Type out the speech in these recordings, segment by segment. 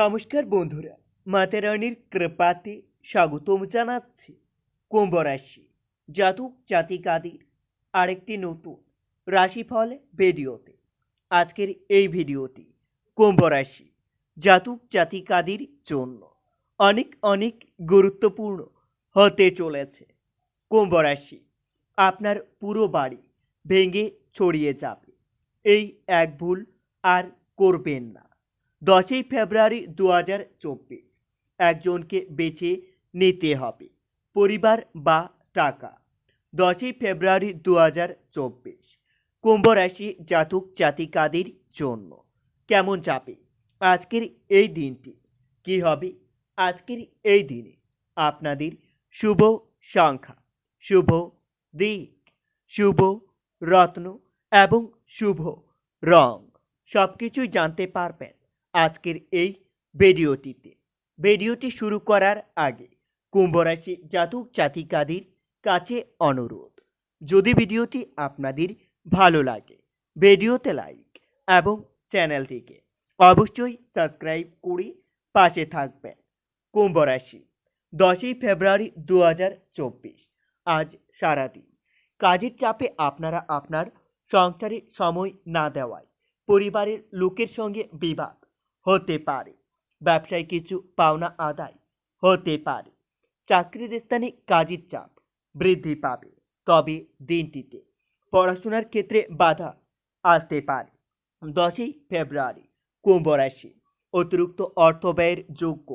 নমস্কার বন্ধুরা, মাতা রানীর কৃপাতে স্বাগতম জানাচ্ছি কুম্ভ রাশি জাতক জাতিকাদের আরেকটি নতুন রাশিফল ভিডিওতে। আজকের এই ভিডিওটি কুম্ভ রাশি জাতক জাতিকাদের জন্য অনেক অনেক গুরুত্বপূর্ণ হতে চলেছে। কুম্ভ রাশি আপনার পুরো বাড়ি ভেঙে ছড়িয়ে যাবে, এই এক ভুল আর করবেন না। দশই ফেব্রুয়ারি দু হাজার চব্বিশ। একজনকে বেছে নিতে হবে, পরিবার বা টাকা। দশই ফেব্রুয়ারি দু হাজার চব্বিশ কুম্ভ রাশি জাতক জাতিকাদের জন্য। কেমন যাবে আজকের এই দিনটি? কি হবে আজকের এই দিনে? আপনাদের শুভ সংখ্যা, শুভ দিক, শুভ রত্ন এবং শুভ রং। সব কিছুই জানতে পারবেন। আজকের এই ভিডিওটিতে। ভিডিওটি শুরু করার আগে কুম্ভ রাশি জাতক জাতিকাদের কাছে অনুরোধ, যদি ভিডিওটি আপনাদের ভালো লাগে, ভিডিওতে লাইক এবং চ্যানেলটিকে অবশ্যই সাবস্ক্রাইব করে পাশে থাকবেন। কুম্ভ রাশি দশই ফেব্রুয়ারি দু হাজার চব্বিশ, আজ সারাদিন। কাজের চাপে আপনারা আপনার সংসারে সময় না দেওয়ায় পরিবারের লোকের সঙ্গে বিবাদ হতে পারে। ব্যবসায় কিছু পাওনা আদায় হতে পারে। চাকরির স্থানে কাজের চাপ বৃদ্ধি পাবে তবে দিনটিতে পড়াশোনার ক্ষেত্রে বাধা আসতে পারে। দশই ফেব্রুয়ারি কুম্ভ রাশি অতিরিক্ত অর্থ ব্যয়ের যোগ্য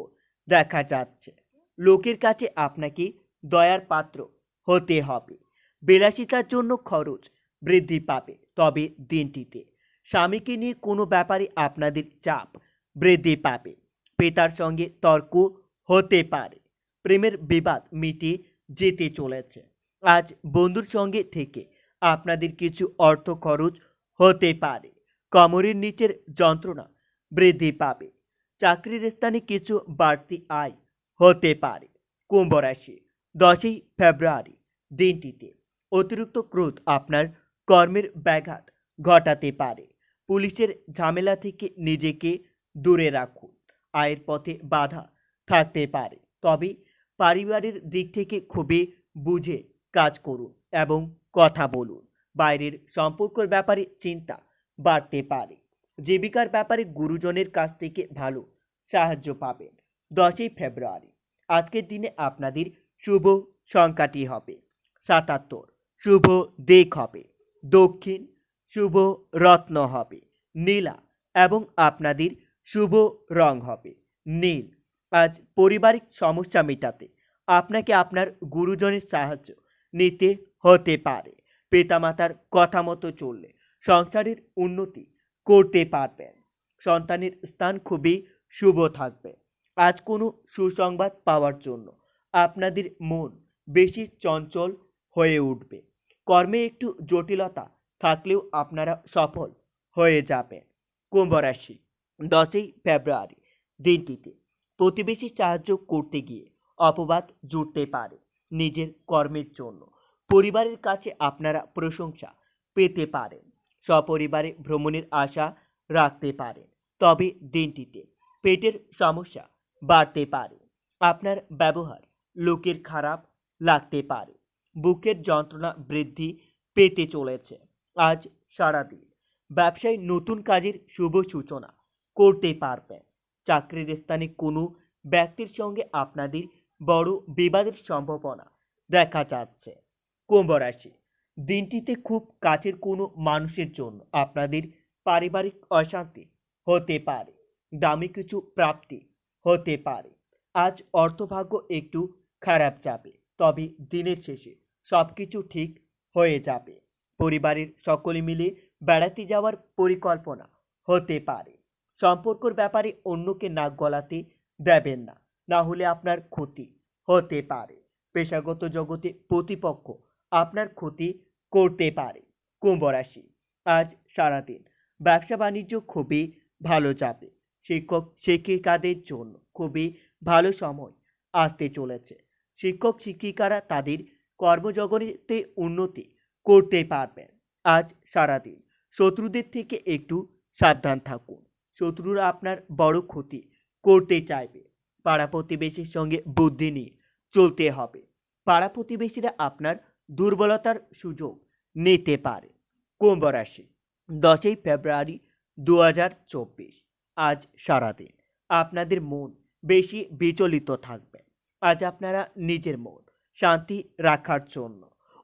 দেখা যাচ্ছে। লোকের কাছে আপনাকে দয়ার পাত্র হতে হবে। বিলাসিতার জন্য খরচ বৃদ্ধি পাবে তবে দিনটিতে স্বামীকে নিয়ে কোনো ব্যাপারে আপনাদের চাপ বৃদ্ধি পাবে। পিতার সঙ্গে তর্ক হতে পারে। প্রেমের বিবাদ মিটে যেতে চলেছে। আজ বন্ধুর সঙ্গে থেকে আপনাদের কিছু অর্থ খরচ হতে পারে। কোমরের নিচের যন্ত্রণা বৃদ্ধি পাবে। চাকরির স্থানে কিছু বাড়তি আয় হতে পারে। কুম্ভ রাশি, দশই ফেব্রুয়ারি দিনটিতে অতিরিক্ত ক্রোধ আপনার কর্মের ব্যাঘাত ঘটাতে পারে। পুলিশের ঝামেলা থেকে নিজেকে দূরে রাখুন। আয়ের পথে বাধা থাকতে পারে। তবে পারিবারের দিক থেকে খুবই বুঝে কাজ করুন এবং কথা বলুন। বাইরের সম্পর্কের ব্যাপারে চিন্তা বাড়তে পারে। জীবিকার ব্যাপারে গুরুজনের কাছ থেকে ভালো সাহায্য পাবেন। দশই ফেব্রুয়ারি, আজকের দিনে আপনাদের শুভ সংখ্যাটি হবে সাতাত্তর। শুভ দিক হবে, দক্ষিণ শুভ রত্ন হবে, নীলা এবং আপনাদের শুভ রং হবে। নীল, আজ পারিবারিক সমস্যা মেটাতে আপনাকে আপনার গুরুজনের সাহায্য নিতে হতে পারে। পিতামাতার কথা মতো চললে সংসারের উন্নতি করতে পারবেন। সন্তানের স্থান খুবই শুভ থাকবে। আজ কোনো সুসংবাদ পাওয়ার জন্য আপনাদের মন বেশি চঞ্চল হয়ে উঠবে। কর্মে একটু জটিলতা থাকলেও আপনারা সফল হয়ে যাবেন। কুম্ভ রাশি দশই ফেব্রুয়ারি দিনটিতে প্রতিবেশী সাহায্য করতে গিয়ে অপবাদ জুটতে পারে নিজের কর্মের জন্য। পরিবারের কাছে আপনারা প্রশংসা পেতে পারেন। সপরিবারে ভ্রমণের আশা রাখতে পারেন। তবে দিনটিতে পেটের সমস্যা বাড়তে পারে। আপনার ব্যবহার লোকের খারাপ লাগতে পারে। বুকের যন্ত্রণা বৃদ্ধি পেতে চলেছে। আজ সারাদিন ব্যবসায় নতুন কাজের শুভ সূচনা করতে পারবেন। চাকরির স্থানে কোনো ব্যক্তির সঙ্গে আপনাদের বড় বিবাদের সম্ভাবনা দেখা যাচ্ছে। কুম্ভ রাশি, দিনটিতে খুব কাছের কোনো মানুষের জন্য আপনাদের পারিবারিক অশান্তি হতে পারে, দামি কিছু প্রাপ্তি হতে পারে। আজ অর্থভাগ্য একটু খারাপ যাবে, তবে দিনের শেষে সব কিছু ঠিক হয়ে যাবে। পরিবারের সকলে মিলে বেড়াতে যাওয়ার পরিকল্পনা হতে পারে। সম্পর্কর ব্যাপারে অন্যকে নাক গলাতে দেবেন না। না হলে আপনার ক্ষতি হতে পারে। পেশাগত জগতে প্রতিপক্ষ আপনার ক্ষতি করতে পারে কুম্ভ রাশি। আজ সারাদিন ব্যবসা বাণিজ্য খুবই ভালো যাবে। শিক্ষক শিক্ষিকাদের জন্য খুবই ভালো সময় আসতে চলেছে। শিক্ষক শিক্ষিকারা তাদের কর্মজগতে উন্নতি করতে পারবেন। আজ সারাদিন শত্রুদের থেকে একটু সাবধান থাকুন। শত্রুরা আপনার বড় ক্ষতি করতে চাইবে। পাড়া প্রতিবেশীর সঙ্গে বুদ্ধি নিয়ে চলতে হবে। পাড়া প্রতিবেশীরা আপনার দুর্বলতার সুযোগ নিতে পারে। কুম্ভ রাশি, দশই ফেব্রুয়ারি দু হাজার চব্বিশ। আজ সারাদিন আপনাদের মন বেশি বিচলিত থাকবে। আজ আপনারা নিজের মন শান্তি রাখার জন্য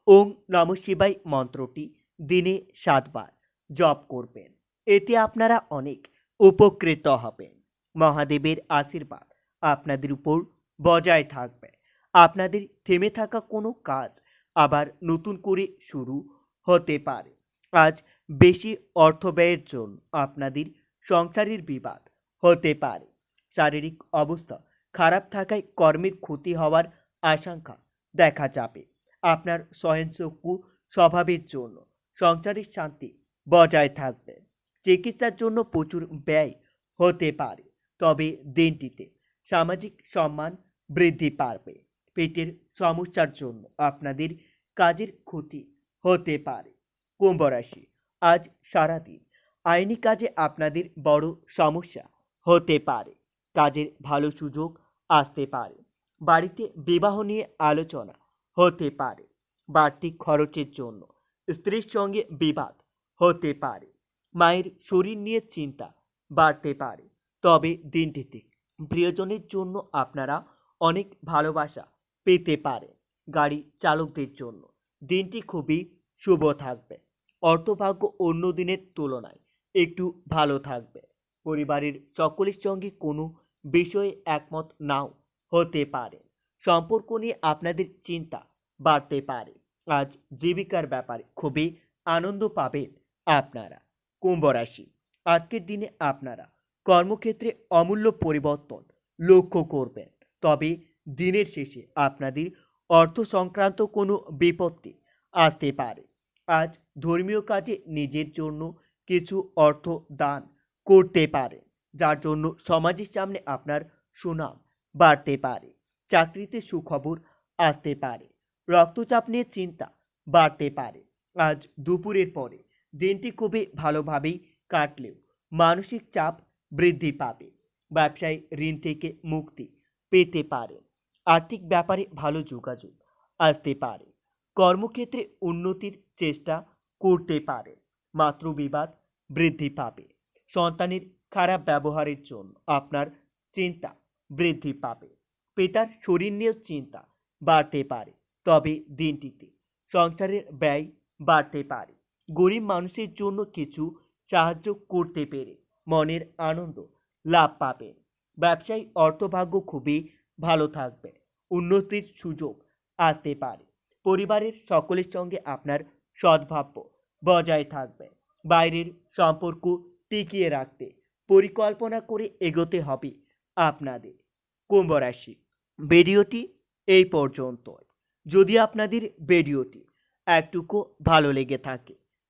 ওং নম শিবাই মন্ত্রটি দিনে সাতবার জপ করবেন। এতে আপনারা অনেক উপকৃত হবেন। মহাদেবের আশীর্বাদ আপনাদের উপর বজায় থাকবে। আপনাদের থেমে থাকা কোনো কাজ আবার নতুন করে শুরু হতে পারে। আজ বেশি অর্থ ব্যয়ের জন্য আপনাদের সংসারের বিবাদ হতে পারে। শারীরিক অবস্থা খারাপ থাকায় কর্মের ক্ষতি হওয়ার আশঙ্কা দেখা যাবে। আপনার সহনশক্তি স্বভাবের জন্য সংসারের শান্তি বজায় থাকবে। চিকিৎসার জন্য প্রচুর ব্যয় হতে পারে। তবে দিনটিতে সামাজিক সম্মান বৃদ্ধি পাবে। পেটের সমস্যার জন্য আপনাদের কাজের ক্ষতি হতে পারে। কুম্ভ রাশি, আজ সারাদিন আইনি কাজে আপনাদের বড় সমস্যা হতে পারে। কাজের ভালো সুযোগ আসতে পারে। বাড়িতে বিবাহ নিয়ে আলোচনা হতে পারে। বাড়তি খরচের জন্য স্ত্রীর সঙ্গে বিবাদ হতে পারে। মায়ের শরীর নিয়ে চিন্তা বাড়তে পারে। তবে দিনটিতে প্রিয়জনের জন্য আপনারা অনেক ভালোবাসা পেতে পারে গাড়ি চালকদের জন্য। দিনটি খুবই শুভ থাকবে। অর্থভাগ্য অন্য দিনের তুলনায় একটু ভালো থাকবে। পরিবারের সকলের সঙ্গে কোনো বিষয়ে একমত নাও হতে পারে। সম্পর্ক নিয়ে আপনাদের চিন্তা বাড়তে পারে। আজ জীবিকার ব্যাপারে খুবই আনন্দ পাবেন আপনারা। কুম্ভ রাশি। আজকের দিনে আপনারা কর্মক্ষেত্রে অমূল্য পরিবর্তন লক্ষ্য করবেন। তবে দিনের শেষে আপনাদের অর্থ সংক্রান্ত কোনো বিপত্তি আসতে পারে। আজ ধর্মীয় কাজে নিজের জন্য কিছু অর্থ দান করতে পারে, যার জন্য সমাজের সামনে আপনার সুনাম বাড়তে পারে, চাকরিতে সুখবর আসতে পারে, রক্তচাপ নিয়ে চিন্তা বাড়তে পারে। আজ দুপুরের পরে দিনটি খুবই ভালোভাবেই কাটলেও মানসিক চাপ বৃদ্ধি পাবে। ব্যবসায় ঋণ থেকে মুক্তি পেতে পারেন। আর্থিক ব্যাপারে ভালো যোগাযোগ আসতে পারে। কর্মক্ষেত্রে উন্নতির চেষ্টা করতে পারে। মাতৃবিবাদ বৃদ্ধি পাবে। সন্তানের খারাপ ব্যবহারের জন্য আপনার চিন্তা বৃদ্ধি পাবে। পিতার শরীর নিয়েও চিন্তা বাড়তে পারে। তবে দিনটিতে সংসারের ব্যয় বাড়তে পারে। গরিব মানুষের জন্য কিছু সাহায্য করতে পেরে মনের আনন্দ লাভ পাবেন ব্যবসায়ী অর্থভাগ্য খুবই ভালো থাকবে। উন্নতির সুযোগ আসতে পারে। পরিবারের সকলের সঙ্গে আপনার সদ্ভাব্য বজায় থাকবে। বাইরের সম্পর্ক টিকিয়ে রাখতে পরিকল্পনা করে এগোতে হবে আপনাদের। কুম্ভ রাশি। ভিডিওটি এই পর্যন্ত যদি আপনাদের ভিডিওটি একটুকু ভালো লেগে থাকে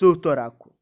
সুস্থ রাখুন